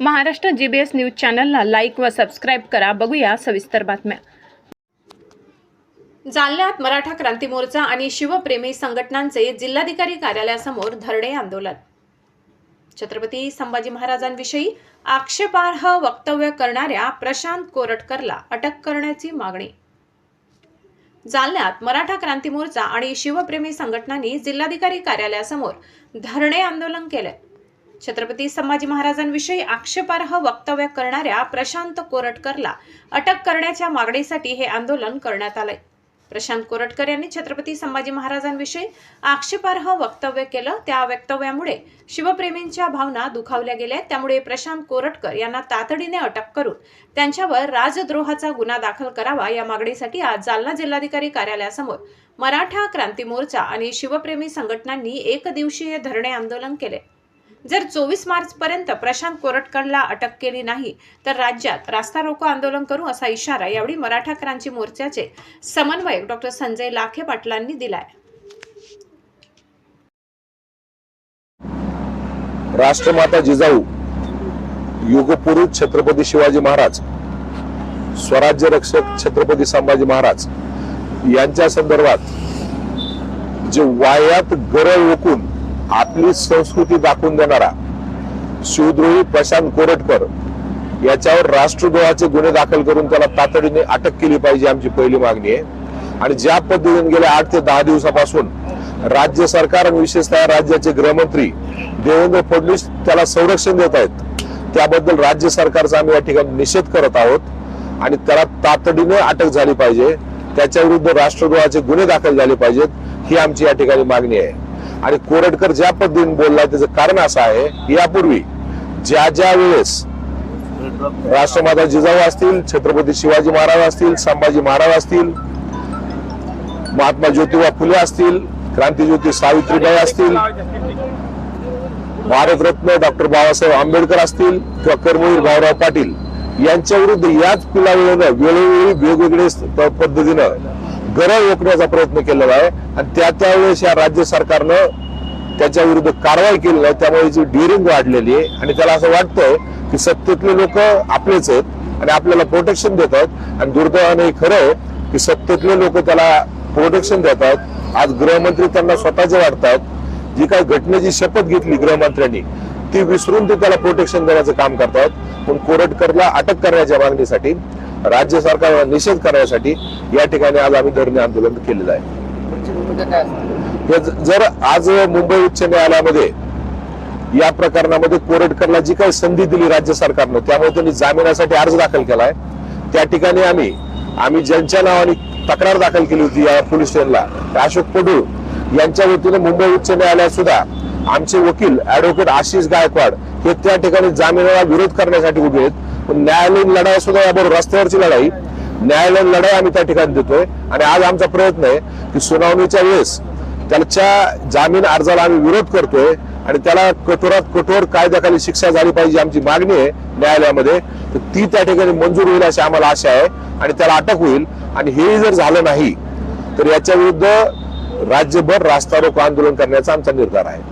Maharashtra G B S news चॅनलला like व subscribe करा. बघूया सविस्तर बातम्या. जालन्यात मराठा क्रांती मोर्चा आणि शिवप्रेमी संघटनांचे जिल्हाधिकारी कार्यालयासमोर धरणे आंदोलन. छत्रपती संभाजी महाराजांविषयी आक्षेपार्ह वक्तव्य करणाऱ्या प्रशांत कोरटकरला अटक करण्याची मागणी. जालन्यात मराठा क्रांती मोर्चा आणि शिवप्रेमी संघटनांनी जिल्हाधिकारी कार्यालयासमोर धरणे आंदोलन केले. छत्रपती संभाजी महाराजांविषयी आक्षेपार्ह वक्तव्य करणाऱ्या प्रशांत कोरटकरला अटक करण्याच्या मागणीसाठी हे आंदोलन करण्यात आलंय. प्रशांत कोरटकर यांनी छत्रपती संभाजी महाराजांविषयी आक्षेपार्ह वक्तव्य केलं. त्या वक्तव्यामुळे शिवप्रेमींच्या भावना दुखावल्या गेल्या. त्यामुळे प्रशांत कोरटकर यांना तातडीने अटक करून त्यांच्यावर राजद्रोहाचा गुन्हा दाखल करावा या मागणीसाठी आज जालना जिल्हाधिकारी कार्यालयासमोर मराठा क्रांती मोर्चा आणि शिवप्रेमी संघटनांनी एक दिवसीय धरणे आंदोलन केले. जर चोवीस मार्चपर्यंत प्रशांत कोरटकरला अटक केली नाही तर राज्यात रास्ता रोको आंदोलन करू असा इशारा यावेळी मराठा क्रांती मोर्चाचे समन्वयक डॉक्टर संजय लाखे पाटलांनी दिलाय. राष्ट्रमाता जिजाऊ युगपुरुष छत्रपती शिवाजी महाराज स्वराज्य रक्षक छत्रपती संभाजी महाराज यांच्या संदर्भात जे वायात गरळ ओकून आपली संस्कृती दाखवून देणारा शिवद्रोही प्रशांत कोरटकर याच्यावर राष्ट्रद्रोहाचे गुन्हे दाखल करून त्याला तातडीने अटक केली पाहिजे आमची पहिली मागणी आहे. आणि ज्या पद्धतीने गेल्या आठ ते दहा दिवसापासून राज्य सरकार आणि विशेषतः राज्याचे गृहमंत्री देवेंद्र फडणवीस त्याला संरक्षण देत आहेत त्याबद्दल राज्य सरकारचा आम्ही या ठिकाणी निषेध करत आहोत. आणि त्याला तातडीने अटक झाली पाहिजे त्याच्या विरुद्ध राष्ट्रद्रोहाचे गुन्हे दाखल झाले पाहिजेत ही आमची या ठिकाणी मागणी आहे. आणि कोरटकर ज्या पद्धतीने बोललाय त्याचं कारण असं आहे की यापूर्वी ज्या ज्या वेळेस राष्ट्रमाता जिजाऊ असतील छत्रपती शिवाजी महाराज असतील संभाजी महाराज असतील महात्मा ज्योतिबा फुले असतील क्रांतीज्योती सावित्रीबाई असतील भारतरत्न डॉक्टर बाबासाहेब आंबेडकर असतील किंवा कर्मवीर भाऊराव पाटील यांच्या विरुद्ध याच पिलावेळेनं वेळोवेळी वेगवेगळे पद्धतीनं गरळ रोखण्याचा प्रयत्न केलेला आहे. आणि त्या त्यावेळेस या राज्य सरकारनं त्याच्या विरुद्ध कारवाई केली आहे त्यामुळे जी डिअरिंग वाढलेली आहे. आणि त्याला असं वाटतंय की सत्तेतले लोक आपलेच आहेत आणि आपल्याला प्रोटेक्शन देतात. आणि दुर्दैवाने खरं आहे की सत्तेतले लोक त्याला प्रोटेक्शन देतात. आज गृहमंत्री त्यांना स्वतःचे वाटतात. जी काही घटनेची शपथ घेतली गृहमंत्र्यांनी ती विसरून ते त्याला प्रोटेक्शन देण्याचं काम करतात. पण कोरटकरला अटक करण्याच्या मागणीसाठी राज्य सरकारला निषेध करण्यासाठी या ठिकाणी आज आम्ही धरणे आंदोलन केलेलं आहे. जर आज मुंबई उच्च न्यायालयामध्ये या प्रकरणामध्ये कोरटकरला जी काही संधी दिली राज्य सरकारनं त्यामुळे त्यांनी जामिनासाठी अर्ज दाखल केलाय. त्या ठिकाणी आम्ही आम्ही ज्यांच्या नावाने तक्रार दाखल केली होती या पोलीस स्टेशनला अशोक पडू यांच्या वतीने मुंबई उच्च न्यायालयात सुद्धा आमचे वकील ऍडव्होकेट आशिष गायकवाड हे त्या ठिकाणी जामिनाला विरोध करण्यासाठी उभे आहेत. पण न्यायालयीन लढाई सुद्धा याबरोबर रस्त्यावरची लढाई. न्यायालयीन लढाई आम्ही त्या ठिकाणी देतोय. आणि आज आमचा प्रयत्न आहे की सुनावणीच्या वेळेस त्याच्या जामीन अर्जाला आम्ही विरोध करतोय आणि त्याला कठोरात कठोर कायद्याखाली शिक्षा झाली पाहिजे आमची मागणी आहे न्यायालयामध्ये. तर ती त्या ठिकाणी मंजूर होईल अशी आम्हाला आशा आहे आणि त्याला अटक होईल. आणि हेही जर झालं नाही तर याच्या विरुद्ध राज्यभर रास्ता रोको आंदोलन करण्याचा आमचा निर्धार आहे.